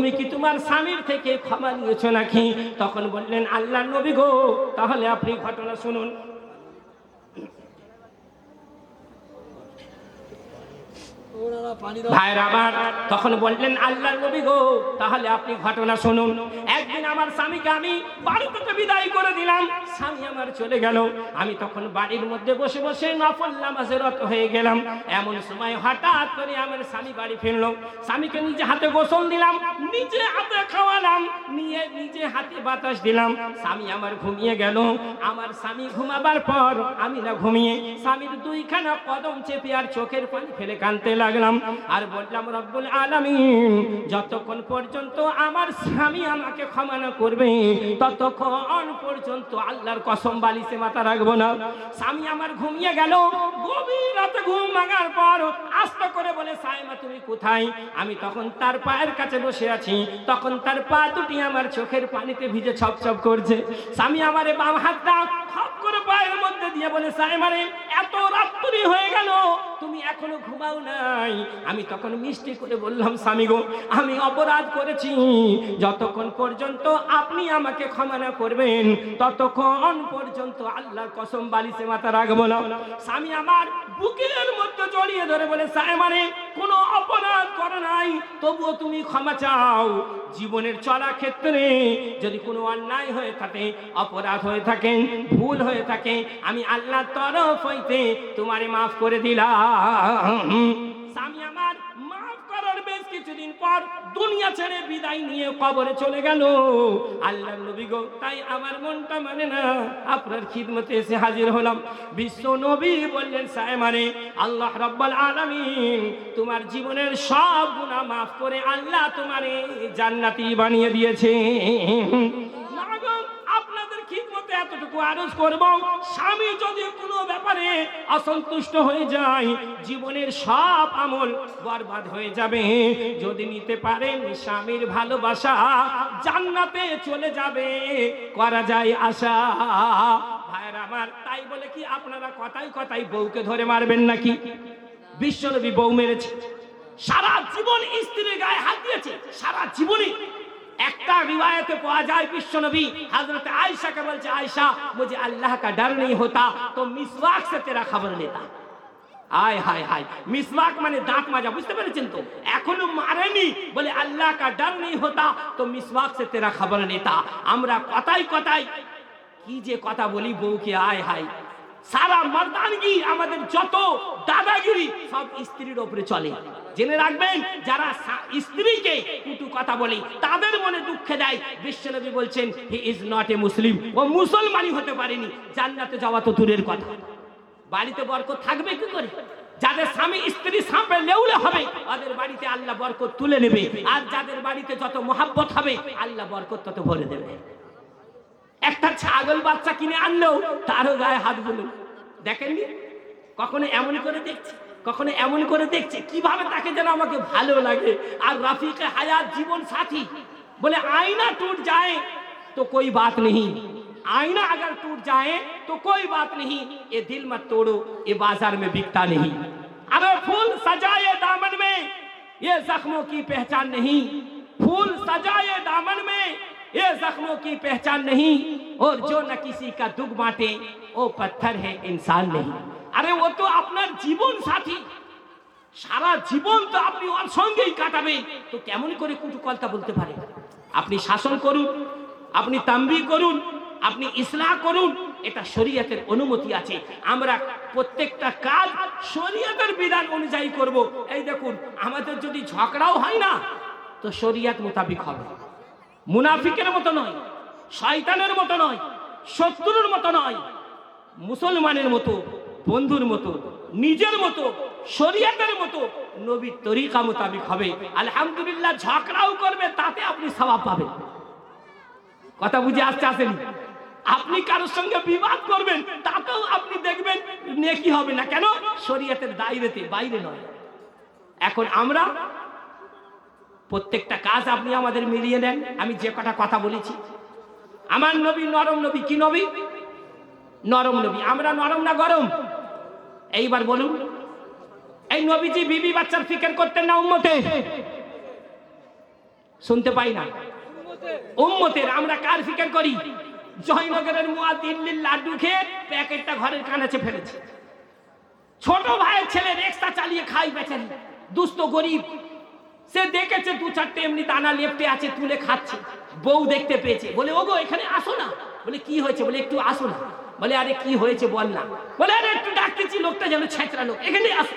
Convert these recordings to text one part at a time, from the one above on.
তুমি কি তোমার স্বামীর থেকে ক্ষমা নিয়েছো নাকি? তখন বললেন আল্লাহ নবী গো, তাহলে আপনি ঘটনা শুনুন। তখন বললেন আল্লাহ তাহলে আপনি ঘটনা শুনুন। একদিন আমার স্বামীকে আমি বিদায় করে দিলাম। স্বামী আমার চলে গেল। আমি তখন বাড়ির মধ্যে বসে বসে নফল নামাজে রত হয়ে গেলাম। এমন সময় হঠাৎ করে আমার স্বামী বাড়ি ফিরলো। স্বামীকে নিজে হাতে গোসল দিলাম, নিজে হাতে খাওয়ালাম, নিয়ে নিজে হাতে বাতাস দিলাম। স্বামী আমার ঘুমিয়ে গেল। আমার স্বামী ঘুমাবার পর আমি না ঘুমিয়ে, স্বামীর দুইখানা কদম চেপে আর চোখের পানি ফেলে কানতে লাগলাম আর বললাম, রব্বুল আলামিন, যতক্ষণ পর্যন্ত আমার স্বামী আমাকে ক্ষমা না করবে, ততক্ষণ পর্যন্ত আল্লাহর কসম বালিশে মাথা রাখব না। স্বামী আমার ঘুমিয়ে গেল। গভীর রাতে ঘুম ভাঙার পর আস্তে করে বলে, সাইমা, তুমি কোথায়? আমি তখন তার পায়ের কাছে বসে আছি। তখন তার পা দুটি আমার চোখের পানিতে ভিজে ছপ ছপ করছে। স্বামী আমারে বাম হাতটা খপ করে পায়ের মধ্যে দিয়ে বলে সাইমারে এত রাত্রি হয়ে গেল, তুমি এখনও ঘুমাও নাই। আমি তখন মিষ্টি করে বললাম, স্বামী গো, আমি অপরাধ করেছি। যতক্ষণ পর্যন্ত আপনি আমাকে ক্ষমা না করবেন, ততক্ষণ পর্যন্ত আল্লাহর কসম বালিশে মাথা রাখব না। স্বামী আমার বুকের মধ্যে জড়িয়ে ধরে বলে সাহেমারে কোনো অপরাধ করো নাই। তবুও তুমি ক্ষমা চাও। জীবনের চলা ক্ষেত্রে যদি কোনো অন্যায় হয়ে থাকে, অপরাধ হয়ে থাকে, ভুল হয়ে থাকে, আমি আল্লাহর তরফ হইতে তোমারে মাফ করে দিলাম। স্বামী আমার মাফ করার বেশ কিছুদিন পর দুনিয়া ছেড়ে বিদায় নিয়ে কবরে চলে গেল। আল্লাহ নবী গো, তাই আমার মনটা মানে না, আপনার খিদমতে এসে হাজির হলাম। বিশ্ব নবী বললেন সাহেমারে আল্লাহ রব্বাল আলামিন, তোমার জীবনের সব গুনাহ মাফ করে আল্লাহ তোমারে জান্নাতি বানিয়ে দিয়েছে খিদমতে এতটুকু আরজ করব, স্বামী যদি কোনো ব্যাপারে অসন্তুষ্ট হয়ে যায়, জীবনের সব আমল বরবাদ হয়ে যাবে। যদি নিতে পারেন স্বামীর ভালোবাসা, জান্নাতে চলে যাবে। করা যায় আশা। ভাইয়ের আমার, তাই বলে কি আপনারা কথাই কথাই বউকে ধরে মারবেন নাকি? বিশ্বনবী বউ মেরেছে। সারা জীবন স্ত্রীর গায়ে হাত দিয়েছে, সারা জীবনই একটা रिवायत পাওয়া যায় বিশ্ব নবী। हजरत आयशा কে বলছে आयशा मुझे আল্লাহ কা ডর নেই होता তো मिसवाक সে तेरा खबर নেতা। আয় হায় হায়, মিসওয়াক মানে দাঁত মাজা, বুঝতে পেরেছেন তো? এখনও মারেনি, বলে আল্লাহ কা ডর নেই হতা, তো মিসওয়াক সে তেরা খবর নেতা। আমরা কথাই কথাই কি যে কথা বলি বউকে, আয় হায়। সারা মর্দানগি আমাদের যত দাদাগিরি সব স্ত্রীর ওপরে চলে। জেনে রাখবেন, যারা স্ত্রীকে কুটু কথা বলে, তাদের মনে দুঃখে দেয়। বিশ্বনবী বলছেন, হি ইজ নট এ মুসলিম। ও মুসলমানই হতে পারেনি। জান্নাতে যাওয়া তো দূরের কথা। বাড়িতে বরকত থাকবে কি করে? যাদের স্বামী স্ত্রী সাঁপে লেউলে হবে, ওদের বাড়িতে আল্লাহ বরকত তুলে নেবে। আর যাদের বাড়িতে যত মহাব্বত হবে, আল্লাহ বরকত তত ভরে দেবে। কখনো এমন করে দেখছে কিভাবে তাকে যেন আমাকে ভালো লাগে। আর রাফিকে হায়াত জীবন সাথী तोड़ो ये बाज़ार में बिकता नहीं अरे फूल सजाए दामन में ये जख्मों की पहचान नहीं फूल सजाए दामन में ये जख्मों की पहचान नहीं और जो न किसी का दुख बांटे वो पत्थर है इंसान नहीं अरे वो तो अपना जीवन साथी সারা জীবন তো আপনি ওর সঙ্গেই কাটাবেন তো কেমন করে কুটু কথা বলতে পারে আপনি শাসন করুন আপনি তাম্বি করুন আপনি ইসলাহ করুন এটা শরীয়তের অনুমতি আছে আমরা প্রত্যেকটা কাজ শরীয়তের বিধান অনুযায়ী করব এই দেখুন আমাদের যদি ঝগড়াও হয় না তো শরীয়ত মোতাবিক হবে মুনাফিকের মতো নয়, শয়তানের মতো নয়, শত্রুর মতো নয়, মুসলমানের মতো, বন্ধুর মতো, নিজের মতো, শরিয়াতের মতো নবীর তরিকা মোতাবিক হবে। আলহামদুলিল্লাহ ঝগড়াও করবে, তাতে আপনি স্বভাব পাবেন। কথা বুঝে আসতে আসেনি? আপনি কারোর সঙ্গে বিবাদ করবেন, তাতেও আপনি দেখবেন নেকি হবে না। কেন? শরীয়তের দায়রেতে বাইরে নয়। এখন আমরা প্রত্যেকটা কাজ আপনি আমাদের মিলিয়ে নেন। আমি যে কটা কথা বলেছি। আমার নবী নরম নবী কি নবী? নরম নবী। আমরা নরম না গরম? এইবার বলুন। এই নবীজি বিবি বাচ্চার ফিকের করতেন না উম্মতে? শুনতে পাই না। উম্মতের আমরা কার ফিকার করি? জয়নগরের মুয়া দিল্লির লাড্ডু খেয়ে প্যাকেটটা ঘরের কানাচে ফেলেছে। ছোট ভাইয়ের ছেলে রেক্সা চালিয়ে খাই বেচারি। দুস্থ গরিব। সে দেখেছে দু চারটে এমনি দানা লেপটে আছে, তুলে খাচ্ছে। বউ দেখতে পেয়েছে। বলে, ওগো, এখানে আসো না। বলে, কি হয়েছে? বলে, একটু আসো না। বলে, আরে, কি হয়েছে বল না। বলে, আরে, একটু ডাকতেছি, লোকটা যেন ছেঁচড়া লোক। এখানে আসো।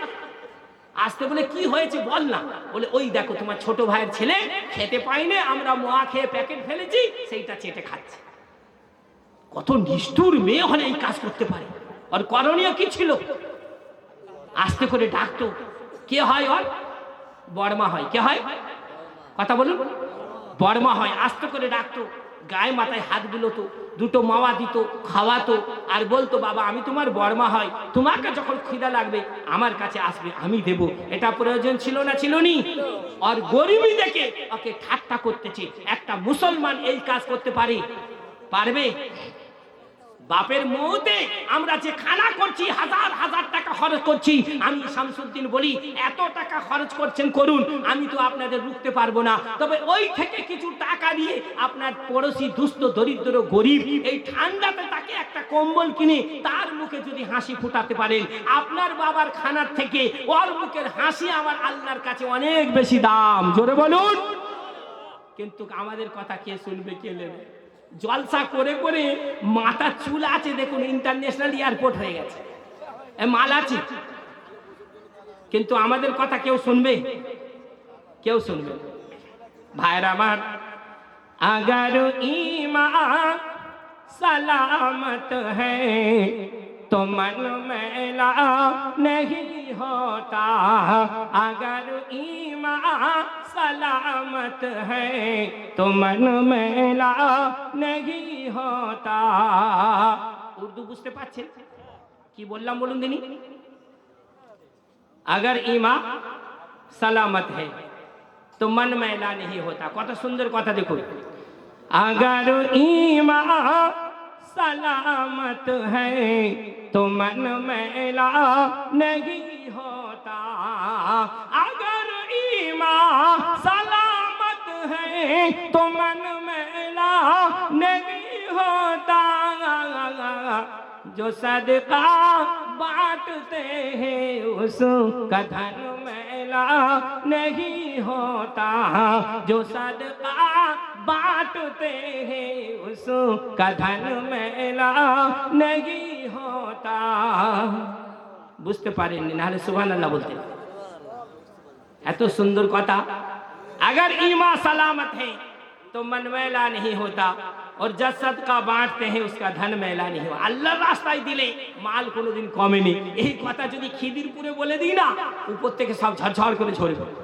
আসতে বলে, কি হয়েছে বল না? বলে, ওই দেখো, তোমার ছোট ভাইয়ের ছেলে খেতে পাইনি আমরা মোয়া খেয়ে প্যাকেট ফেলেছি, সেইটা চেটে খাচ্ছে। কত নিষ্ঠুর মেয়ে হলে এই কাজ করতে পারে। আর করণীয় কি ছিল? আস্তে করে ডাকতো, কে হয় ওর? বর্মা হয়। কে হয়? কথা বলুন। বর্মা হয়। আস্তে করে ডাকতো। গায়ে মাথায় হাত বুলোতো, দুটো মাওয়া দিত, খাওয়াতো, আর বলতো, বাবা, আমি তোমার বর্মা হয়। তোমাকে যখন খিদা লাগবে, আমার কাছে আসবে, আমি দেব। এটা প্রয়োজন ছিল না ছিল নি? আর গরিবি দেখে ওকে ঠাট্টা করতেছে। একটা মুসলমান এই কাজ করতে পারে। পারবে? বাপের মৌতে আমরা যে খানা করছি, হাজার হাজার টাকা খরচ করছি, আমি শামসুদ্দিন বলি, এত টাকা খরচ করছেন, করুন, আমি তো আপনাদের রুখতে পারব না। তবে ওই থেকে কিছু টাকা দিয়ে আপনার পড়োশি দুস্থ, দরিদ্র, গরিব, এই ঠান্ডাতে তাকে একটা কম্বল কিনে তার মুখে যদি হাসি ফুটাতে পারেন, আপনার বাবার খানার থেকে ওর মুখের হাসি আমার আল্লাহর কাছে অনেক বেশি দাম। জোরে বলুন। কিন্তু আমাদের কথা কে শুনবে, কে নেবে? জলসা করে করে মাথা চুল আছে দেখুন ইন্টারন্যাশনাল এয়ারপোর্ট হয়ে গেছে। মাল আছে। কিন্তু আমাদের কথা কেউ শুনবে? কেউ শুনবে ভাইরা আমার, আগার ইমা সালামত হ্যাঁ তো মন মেলা নেহি होता अगर ईमान सलामत है तो मन मैला नहीं होता উর্দু বুঝতে পারছেন কি বললাম বলুন দিনি अगर ईमा सलामत है तो मन मैला नहीं होता কত সুন্দর কথা দেখুন अगर ईमा सलामत है तो मन मैला नहीं तो मन मैला नहीं होता जो सदका बांटते हैं उसका धन मैला नहीं होता जो सदका बांटते हैं उसका धन मैला नहीं होता বুঝতে পারেননি নাহলে সুবহান আল্লাহ বলতেন এত সুন্দর কথা अगर ईमा सलामत है तो मन मैला नहीं होता और जसद का बांटते हैं उसका धन मैला नहीं हो আল্লাহর রাস্তায় দিলে মাল কোনোদিন কমেনি এই কথা যদি খিদিরপুরে বলে দিই না উপর থেকে সব ঝরঝর করে ঝরে পড়ে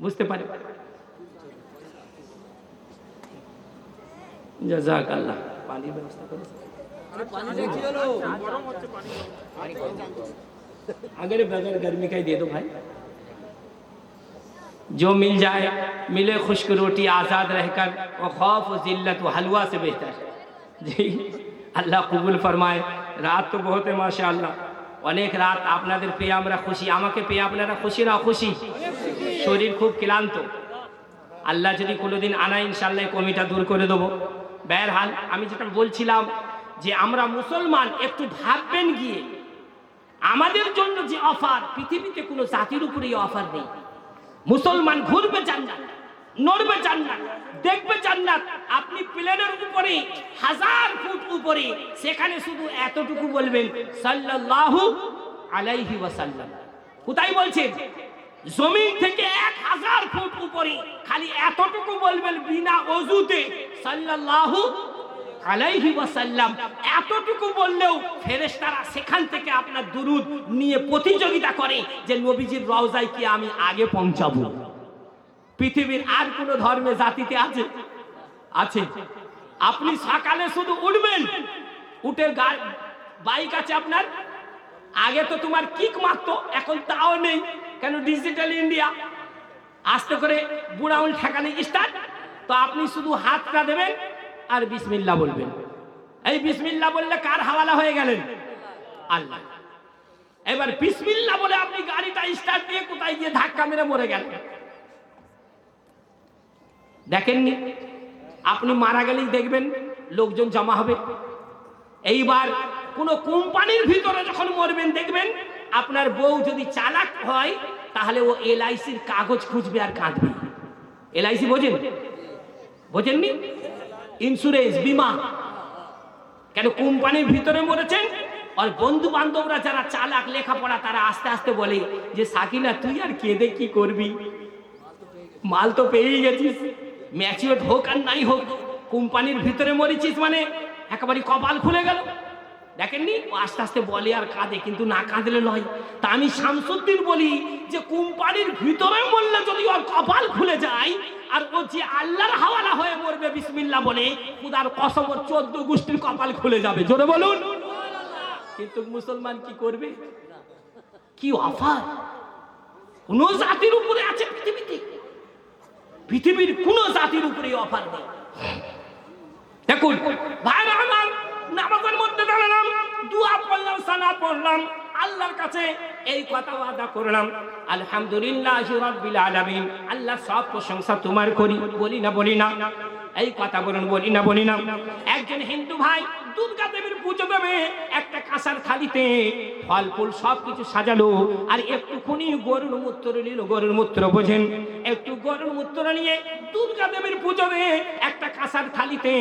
বুঝতে পারে জাজাক আল্লাহ পানির ব্যবস্থা করে अगर बगैर गर्मी का ही दे दो भाई जो मिल जाए मिले खुश्क रोटी आज़ाद रहकर वो खौफ व जिल्लत व हलवा से बेहतर जी আল্লাহ কবুল ফরমায় রাত তো বহুত মাসা আল্লাহ অনেক রাত আপনাদের পেয়ে আমরা খুশি আমাকে পেয়ে আপনারা খুশি না খুশি শরীর খুব ক্লান্ত আল্লাহ যদি কোনোদিন আনা ইনশাল্লাহ এই কমিটা দূর করে দেবো বেরহাল আমি যেটা বলছিলাম যে আমরা মুসলমান একটু ভাববেন গিয়ে আমাদের জন্য যে অফার পৃথিবীতে কোনো জাতির উপরে এই অফার নেই মুসলমান ঘুরবে জান্নাত, নড়বে জান্নাত, দেখবে জান্নাত। আপনি প্লেনের উপরে, হাজার ফুট উপরে, সেখানে শুধু এতটুকু বলবেন, সাল্লাল্লাহু আলাইহি ওয়াসাল্লাম। কোথায় বলছেন? জমিন থেকে এক হাজার ফুট উপরে, খালি এতটুকু বলবেন বিনা অজুতে, সাল্লাল্লাহু আলাইহি ওয়াসাল্লাম এতটুকু বললেও ফেরেশতারা সেখান থেকে আপনার দুরুদ নিয়ে প্রতিযোগিতা করে যে নবীজির রওজায় কি আমি আগে পৌঁছাবো। পৃথিবীর আর কোন ধর্মে, জাতিতে আছে? আছে। আপনি সকালে শুধু উঠবেন, উঠে বাইক আছে আপনার? আগে তো তোমার কিক মারতো, এখন তাও নেই। কেন ডিজিটাল ইন্ডিয়া? আস্তে করে বুড়াউল ঠেকানি স্টার্ট তো আপনি শুধু হাতটা দেবেন আর বিসমিল্লা বলবেন। এই বিসমিল্লা বললে কার হাওয়ালা হয়ে গেলেন? আল্লাহ। এবার বিসমিল্লা বলে আপনি গাড়িটা স্টার্ট দিয়ে কোথায় গিয়ে ধাক্কা মেরে মরে গেলেন? দেখেননি? আপনি মারা গেলেই দেখবেন লোকজন জমা হবে। এইবার কোনো কোম্পানির ভিতরে যখন মরবেন দেখবেন, আপনার বউ যদি চালাক হয়, তাহলে ও এলআইসির কাগজ খুঁজবে আর কাঁদবে। এলআইসি বোঝেন? বোঝেননি? ইন্স্যুরেন্স বিমা। কেন কোম্পানির ভিতরে মরেছেন? আর বন্ধু বান্ধবরা যারা চালাক, লেখাপড়া, তারা আস্তে আস্তে বলে যে, সাকিনা, তুই আর কেঁদে কি করবি? মাল তো পেয়েই গেছিস। ম্যাচিওর হোক আর নাই হোক, কোম্পানির ভিতরে মরেছিস মানে একেবারে কপাল খুলে গেল। দেখেননি? ও আস্তে আস্তে বলে আর কাঁদে, কিন্তু না কাঁদলে নয়। তা আমি শামসুদ্দিন বলি যে, কোম্পানির ভিতরে মরলে যদি ওর কপাল খুলে যায়, আর ও যে আল্লাহর হাওয়ালা হয়ে মরবে বিসমিল্লা বলে, খুদার কসম, ওর চোদ্দ গোষ্ঠীর কপাল খুলে যাবে। জোরে বলুন। কিন্তু মুসলমান কি করবে? কি অফার? কোন জাতির উপরে আছে পৃথিবীতে। পৃথিবীর কোন জাতির উপরে অফার নেই। দেখুন ভাইরা আমার নামাজের মধ্যে দাঁড়ালাম, দুয়া পড়লাম সানা পড়লাম, আল্লাহর কাছে এই কথা ওয়াদা করলাম, আলহামদুলিল্লাহ রাব্বিল আলামিন, আল্লাহ সব প্রশংসা তোমার করি, বলি না বলি না। এই কথা বলুন, বলি না বলি না। একজন হিন্দু ভাই দুর্গা দেবীর পুজো দেবে, একটা কাঁসার থালিতে ফল ফুল সব কিছু সাজালো। আর একটুখানি গরুর মূত্র নিল, গরুর মূত্র বোঝেন। একটু গরুর মূত্র নিয়ে দুর্গা দেবীর পুজো দিয়ে একটা কাঁসার থালিতে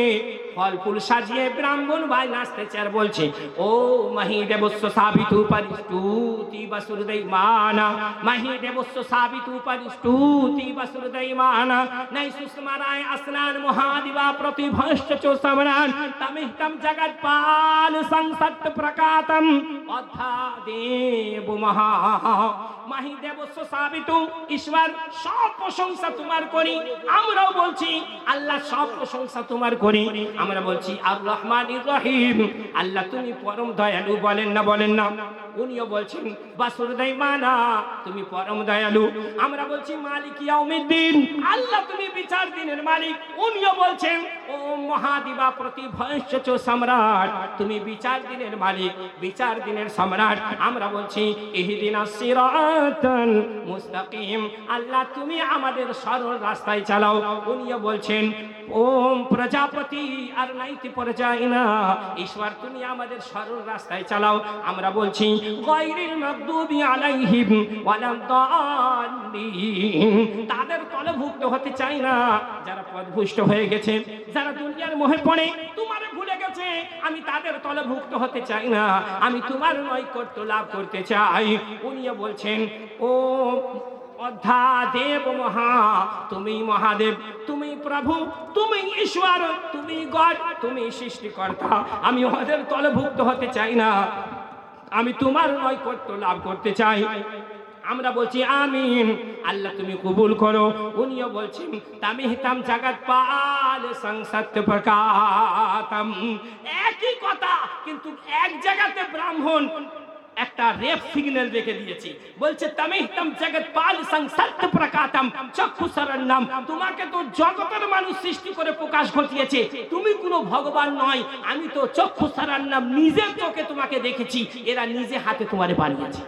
ফল ফুল সাজিয়ে ব্রাহ্মণ ভাই নাচতেছে আর বলছে, ও মহি দেবস্ব সাবিতু পরিষ্টুতি বসুরদৈ মানা মহি দেবস্ব সাবিতু পরিষ্টুতি বসুরদৈ মানা, নাই সুস্মরায় আসনান মহাদিবা প্রতিভশ্চ চো সমরান তমিহতম জগৎপাল সংসত্ত প্রকাতম অধ্যা দেব মহা মাহি সাবিত সাবিতু ঈশ্বর সব প্রশংসা তোমার করি আমরাও বলছি, আল্লাহ সব প্রশংসা তোমার করি আমরা বলছি আর রহমান রহিম। আল্লাহ, তুমি পরম দয়ালু বলেন না বলেন না। উনিও বলছেন বাসুরদাই মানা, তুমি পরম দয়ালু। আমরা বলছি, মালিক ইয়াউমিদ্দিন, আল্লাহ তুমি বিচার দিনের মালিক। উনিও বলছেন, ও মহাদিবা প্রতি ভয়স্য সম্রাট, তুমি বিচার দিনের মালিক, বিচার দিনের সম্রাট। আমরা বলছি, ইহদিনা সিরাতাল মুস্তাকিম, আল্লাহ তুমি আমাদের সরল রাস্তায় চালাও। উনিও বলছেন ওম প্রজাপতি, আর নাইতি পর্যায় না। ঈশ্বর, তুমি আমাদের সরল রাস্তায় চালাও। আমরা বলছি তাদের তলভুক্ত হতে চাই না। যারা পদভুষ্ট হয়ে গেছে, যারা দুনিয়ার মোহে পড়ে, তোমার ভুলে গেছে, আমি তাদের তলভুক্ত হতে চাই না। আমি তোমার নৈকট্য লাভ করতে চাই। উনিও বলছেন ও অধ্যা দেব মহা, তুমি মহাদেব, তুমি প্রভু, তুমি ঈশ্বর, তুমি গড, তুমি সৃষ্টিকর্তা। আমি ওদের তলভুক্ত হতে চাই না। আমি তোমার নৈকট্য লাভ করতে চাই। আমরা বলছি, আমিন। আল্লাহ তুমি কবুল করো। উনিও বলছেন তামি হিতাম পাল সংসত্য প্রকাতম। একই কথা, কিন্তু এক জায়গাতে ব্রাহ্মণ একটা রেপ সিগন্যাল রেখে দিয়েছি। বলছে, তামিহতম জগৎ পাল সংসত্য প্রকাতম চক্ষু নাম। তোমাকে তো জগতের মানুষ সৃষ্টি করে প্রকাশ ঘটিয়েছে। তুমি কোনো ভগবান নয়। আমি তো চক্ষু নাম নিজের চোখে তোমাকে দেখেছি। এরা নিজে হাতে তোমারে বানিয়েছে।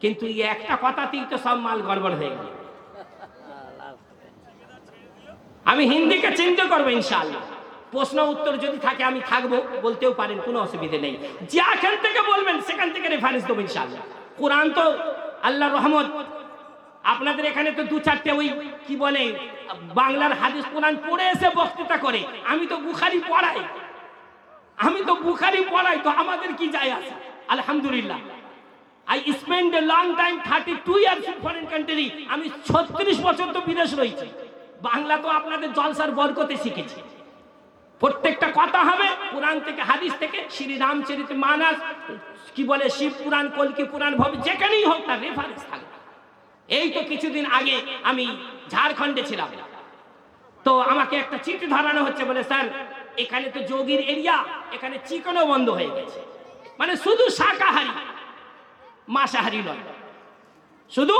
কিন্তু এই একটা কথাতেই তো সব মাল গড়বড় হয়ে গেল। আমি হিন্দিকে চিন্তা করব ইনশাআল্লাহ। প্রশ্ন উত্তর যদি থাকে, আমি থাকব, বলতেও পারেন, কোনো অসুবিধে নেই। যেখান থেকে বলবেন, সেখান থেকে রেফারেন্স দেবো ইনশাআল্লাহ। কোরআন তো আল্লাহ রহমত। আপনাদের এখানে তো দু চারটে ওই, কি বলে, বাংলার হাদিস কোরআন পড়ে এসে বক্তৃতা করে। আমি তো বুখারি পড়াই। আমি তো বুখারি পড়াই, তো আমাদের কি যায় আছে? আলহামদুলিল্লাহ। I spend a long time thirty two years in foreign country আমি ছত্রিশ বছর তো বিদেশ রয়েছি। বাংলা তো আপনাদের জলসার বরকতে শিখেছি। প্রত্যেকটা কথা হবে। পুরাণ থেকে, হাদিস থেকে শ্রী রামচরিত মানস, কি বলে, শিব পুরাণ, কলকি পুরাণ, ভবে, যেখানেই হোক তার রেফারেন্স থাকবে। এই তো কিছুদিন আগে আমি ঝাড়খণ্ডে ছিলাম। তো আমাকে একটা চিঠি ধরানো হচ্ছে বলে, স্যার, এখানে তো যোগীর এরিয়া এখানে চিকনও বন্ধ হয়ে গেছে। মানে শুধু শাকাহারি, মাসাহারি নয়। শুধু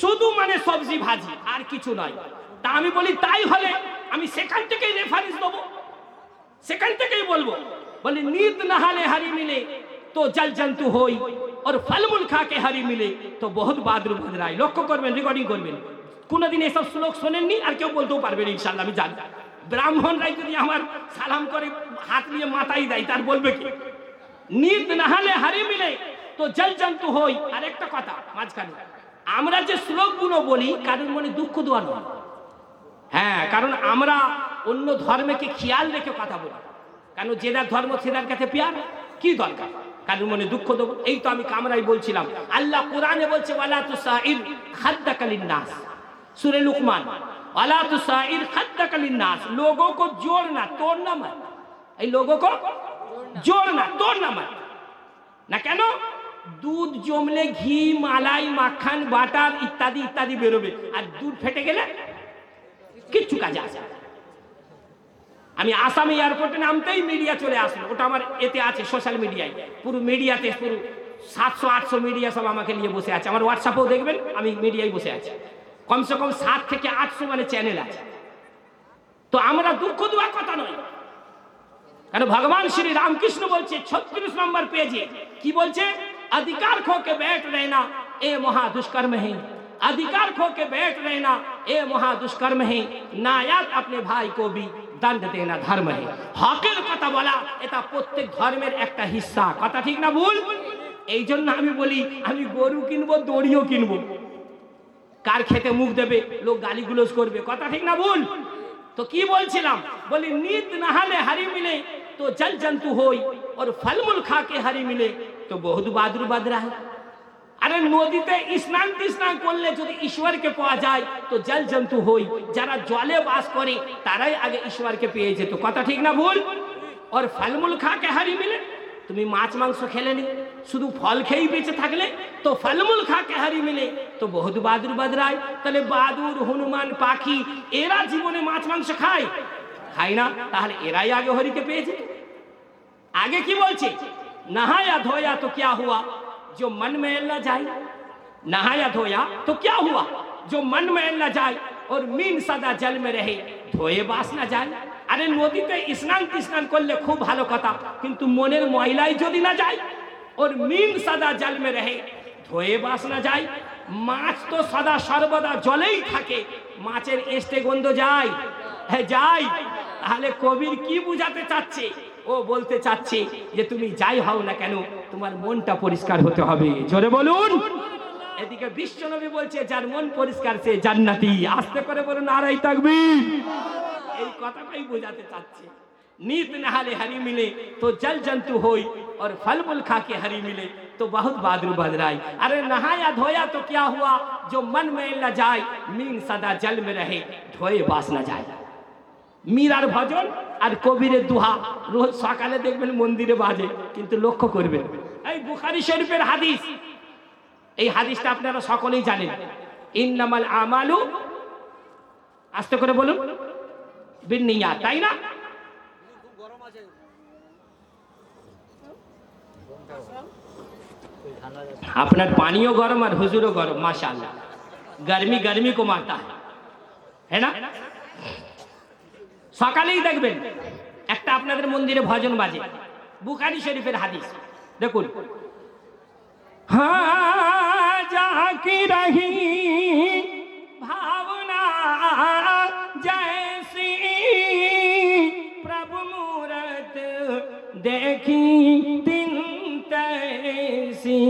শুধু মানে সবজি ভাজি, আর কিছু নয়। তা আমি বলি, তাই হলে আমি সেখান থেকেই রেফারেন্স দেবো সেখান থেকেই বলব। বলে, নিত নহালে হারি মিলে তো জল জন্তু হই ওর ফলমূল খাকে হারি মিলে তো বহুত বাদরু বদরাই লক্ষ্য করবেন রেকর্ডিং করবেন। কোনোদিন এসব শ্লোক শোনেননি, আর কেউ বলতেও পারবেন ইনশাল্লাহ আমি জানি। ব্রাহ্মণরাই যদি আমার সালাম করে, হাত নিয়ে মাথায় দেয়, তার বলবে কি? নিত না হলে হারিয়ে মিলে তো জল জন্তু হই। আর একটা কথা, মাঝখানে। আমরা যে শ্লোকগুলো বলি, কারোর মনে দুঃখ দেওয়া নয়। হ্যাঁ কারণ আমরা অন্য ধর্মকে খেয়াল রেখে কথা বলি। কেন যেদার ধর্ম সেদার কাছে পেয়ার কি দরকার? কারোর মনে দুঃখ দেবো। এই তো আমি কামরাই বলছিলাম। আল্লাহ কোরআনে বলছে সুরে লুকমান লোগো কো জোর না তোর এই লোগো না তোর না কেন? দুধ জমলে ঘি, মালাই, মাখান, বাটার ইত্যাদি ইত্যাদি বেরোবে। আর দুধ ফেটে গেলে কিচ্ছু কাজে আসে আমি আসাম এয়ারপোর্টে নামতেই মিডিয়া চলে আসলো। ওটা আমার এতে আছে সোশ্যাল মিডিয়ায় পুরো মিডিয়াতে পুরো সাতশো, আটশো মিডিয়া সব আমাকে নিয়ে বসে আছে। আমার হোয়াটসঅ্যাপেও দেখবেন, আমি মিডিয়ায় বসে আছি। কমসে কম সাত থেকে আটশো মানে চ্যানেল আছে। তো আমরা দুঃখ দেওয়ার কথা নয়। কারণ ভগবান শ্রী রামকৃষ্ণ বলছে, ছত্রিশ নম্বর পেয়েছে কি বলছে? অধিকার খোকে ব্যাট রেনা এ মহা দুষ্কর্মহীন। अधिकार खो के बैठ रहना ए महा दुष्कर्म है नायात अपने भाई को भी দণ্ড দেনা ধর্ম হে হকের কথা বলা এটা প্রত্যেক ধর্মের একটা হিস্সা কথা ঠিক না ভুল এই জন্য আমি বলি আমি গরু কিনবো দড়িও কিনবো কার খেতে মুখ দেবে লোক গালিগুলোজ করবে কথা ঠিক না ভুল তো কি বলছিলাম বলি নিত নহালে হারি মিলে তো জল জন্তু হই और ফলমূল খা के হারি মিলে তো বহুত বাদুর বাদরা है আরে নদীতে স্নান টিস্নান করলে যদি ঈশ্বরকে পাওয়া যায়, তো জল জন্তু হই। যারা জলে বাস করে, তারাই আগে ঈশ্বরকে পেয়ে যেত। কথা ঠিক না ভুল? ওর ফলমূল খা কে হারি মিলে, তুমি মাছ মাংস খেলে নি। শুধু ফল খেয়েই বেঁচে থাকলে, তো ফলমূল খা কে হারি মিলে। তো বহুত বাদুর বাদরায়, তাহলে বাদুর হনুমান, পাখি, এরা জীবনে মাছ মাংস খায়। খায় না, তাহলে এরাই আগে হরিকে পেয়েছে আগে কি বলছে? নাহায়া ধোয়া তো কিয়া হুয়া? जो मन में न जाए नहाया धोया तो क्या हुआ जो मन में न जाए और मीन सदा जल में रहे ধোয়ে বাস না যায় আরে নদীতে স্নান স্নান করলে খুব ভালো কথা কিন্তু মনের ময়লাই যদি না যায় ওর মিন সদা জল মে রহে ধোয়ে বাস না যায় মাছ তো সদা সর্বদা জলেই থাকে মাছের এস্টে গন্ধ যায় হ্যাঁ যায় তাহলে কবির কি বুঝাতে চাচ্ছে ও বলতে চাচ্ছে যে তুমি যাই হও না কেন তোমার মনটা পরিষ্কার হতে হবে জোরে বলুন এদিকে বিশ্বনবী বলছে যার মন পরিষ্কার সে জান্নাতি আস্তে করে বলুন আড়াই থাকবি এই কথাটাই বোঝাতে চাচ্ছে नीत नहाले हरी मिले तो जल जंतु होई और फल मूल खा के हरी मिले तो बहुत बहादुर बदराई अरे नहाया धोया तो क्या हुआ जो मन में न जाए मीन सदा जल में रहे धोए बास न जाए মীরার ভজন আর কবিরের দুহা। রোজ সকালে দেখবেন মন্দিরে বাজে, কিন্তু লক্ষ্য করবেন। এই বুখারি শরীফের হাদিস। এই হাদিসটা আপনারা সকলেই জানেন। ইন্নামাল আমালু, আস্তে করে বলুন বিনিয়া তাই না? আপনার পানিও গরম আর হুজুরও গরম, মাশাআল্লাহ। গরমি গরমি কো মারতা হ্যাঁ না? সকালেই দেখবেন একটা আপনাদের মন্দিরে ভজন বাজে। বুখারি শরীফের হাদিস। দেখুন। হ্যাঁ ভাবনা প্রভু মুরত দেখি তিন তেসি।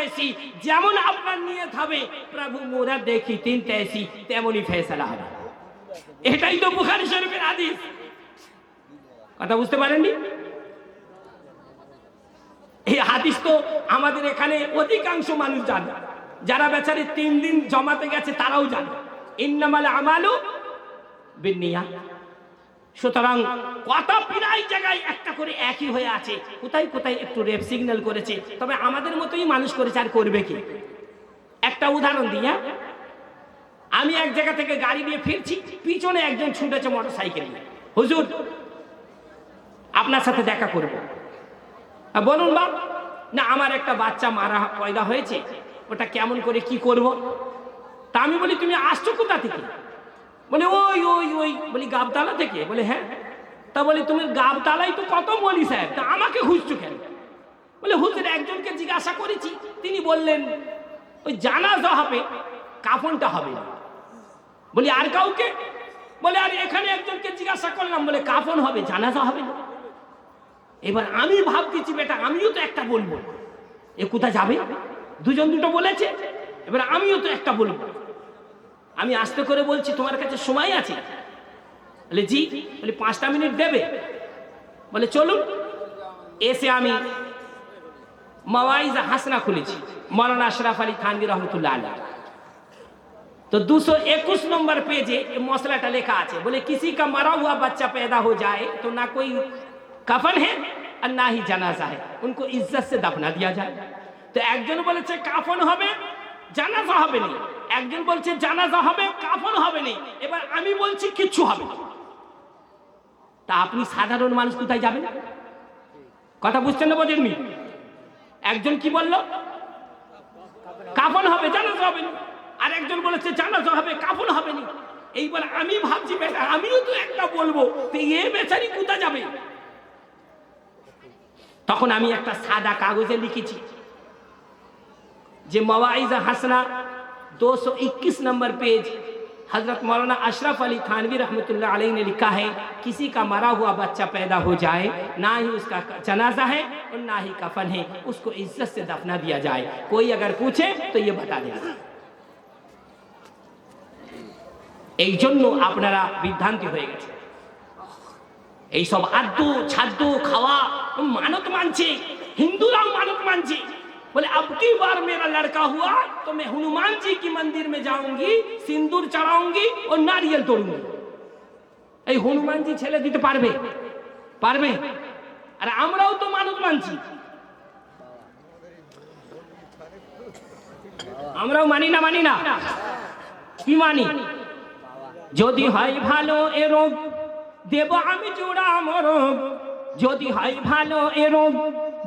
তৈসি যেমন আপনার নিয়ে হবে, প্রভু মোরা দেখি তিন তৈসি তেমনই ফেসলা হবে। এটাই তো বুখারি শরীফের আদিস কথা বুঝতে পারেননি? এই হাদিস তো আমাদের এখানে অধিকাংশ মানুষ জানে। যারা বেচারে তিন দিন জমাতে গেছে, তারাও জানে। ইন্নামাল আমালু বিনিয়া সুতরাং কথা প্রায় জায়গায় একটা করে একই হয়ে আছে। কোথায় কোথায় একটু রেপ সিগন্যাল করেছে। তবে আমাদের মতোই মানুষ করেছে, আর করবে কি? একটা উদাহরণ দিই হ্যাঁ? আমি এক জায়গা থেকে গাড়ি নিয়ে ফিরছি, পিছনে একজন ছুটেছে মোটর সাইকেল হুজুর, আপনার সাথে দেখা করব। বলুন বা না, আমার একটা বাচ্চা মারা পয়দা হয়েছে, ওটা কেমন করে কি করব? তা আমি বলি, তুমি আসছো কোথা থেকে? বলে, ওই ওই ওই। বলি, গাবতলা থেকে? বলে হ্যাঁ। তা বলে, তুমি গাবতলায় তো কত বলি স্যার তা আমাকে খুঁজছো কেন? বলে, হুজুর, একজনকে জিজ্ঞাসা করেছি। তিনি বললেন, ওই জানাজা হবে, কাফনটা হবে। বলি, আর কাউকে? বলে, আর এখানে একজনকে জিজ্ঞাসা করলাম। বলে, কাফন হবে, জানাজা হবে। না এবার আমি ভাবতেছি, বেটা, আমিও তো একটা বলব। এ কোথায় যাবে? দুজন দুটো বলেছে। এবার আমিও তো একটা বলব। আমি আস্তে করে বলছি তোমার কাছে সময় আছে বলে জি বলে পাঁচটা মিনিট দেবে বলে চলুন এসে আমি মাওয়াইজা হাসনা খুলেছি মৌলানা আশরাফ আলী থানবী রহমতুল্লাহ আল্লাহ तो 221 नंबर पेज ये मसलाटा लिखा আছে बोले किसी का मरा हुआ बच्चा पैदा हो जाए तो ना कोई कफन है और ना ही जनाजा है उनको इज्जत से दफना दिया जाए তো একজন বলেছে কাফন হবে জানাজা হবে না একজন বলছে, জানাজা হবে, কাফন হবে না এবার আমি বলছি, কিচ্ছু হবে তা আপনি সাধারণ মানুষ কোথায় যাবেন? কথা বুঝছেন না বোঝেননি? একজন কি বলল? কাফন হবে, জানাজা হবে। না আর একজন বলেছে, জানাজা হবে, কাফন হবে না। এইবার আমি ভাবছি, বেটা, আমিও তো একটা বলব এ বেচারি কোথায় যাবে? তখন আমি একটা সাদা কাগজে লিখেছি যে মওয়াইজা হাসনা 221 नंबर पेज हजरत मौलाना अशरफ अली थानवी रहमतुल्लाह अलैह ने लिखा है किसी का मरा हुआ बच्चा पैदा हो जाए ना ही उसका जनाजा है और ना ही कफन है उसको इज्जत से दफना दिया जाए कोई अगर पूछे तो ये बता देना এই জন্য আপনারা বিভ্রান্তি হয়ে গেছে এইসব আদ্দু ছাদ্দু খাওয়া মানত মানছে হিন্দুরাও মানত মানছে बोले अब की बार मेरा लड़का हुआ तो मैं हनुमान जी की मंदिर में जाऊंगी सिंदूर चढ़ाऊंगी और नारियल तोड़ूंगी এই হনুমান জি ছেলে দিতে পারবে পারবে আর আমরাও তো মানত মানছি আমরাও মানি না মানি না কি মানি যদি হয় ভালো এ রোগ দেব আমি চূড়া মরগ যদি হয় ভালো এরম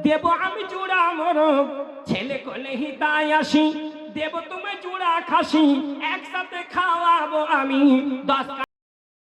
দেব আমি চূড়া মরগ ছেলে কলে হিতায় আসি, দেব তুমি চূড়া খাসি, একসাথে খাওয়াবো আমি। দশ